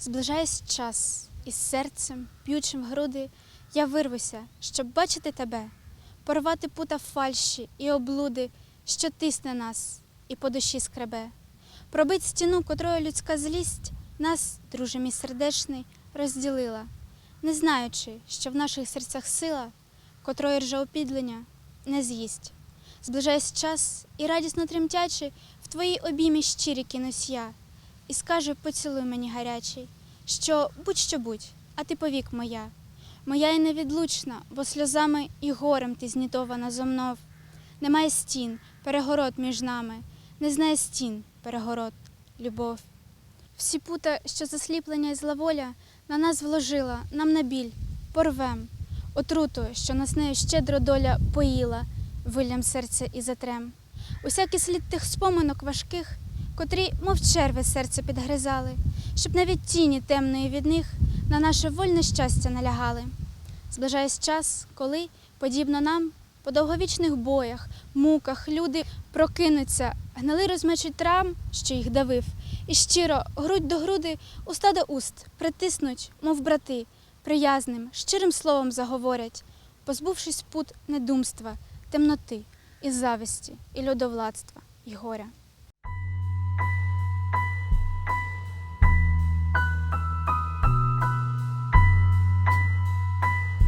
Зближається час, із серцем, п'ючим груди, я вирвуся, щоб бачити тебе, порвати пута фальші і облуди, що тисне нас і по душі скребе, пробить стіну, котрою людська злість нас, друже мій сердечний, розділила, не знаючи, що в наших серцях сила, котрої ржаопідлення не з'їсть. Зближається час і радісно тремтячи, в твої обіймі щирі кинусь я, і скаже, поцілуй мені гарячий, що будь-що будь, а ти повік моя. Моя і невідлучна, бо сльозами і горем ти знітована зо мнов. Немає стін, перегород між нами, не знає стін, перегород, любов. Всі пута, що засліплення і зловоля, на нас вложила, нам на біль, порвем, отруту, що нас нею щедро доля поїла, виллям серця і затрем. Усякий слід тих споминок важких, котрі, мов черви, серце підгризали, щоб навіть тіні темної від них на наше вольне щастя налягали. Зближається час, коли, подібно нам, по довговічних боях, муках люди прокинуться, гнили розмечуть трам, що їх давив, і щиро, грудь до груди, уста до уст, притиснуть, мов брати, приязним, щирим словом заговорять, позбувшись пут недумства, темноти, і зависті, і людовладства, і горя.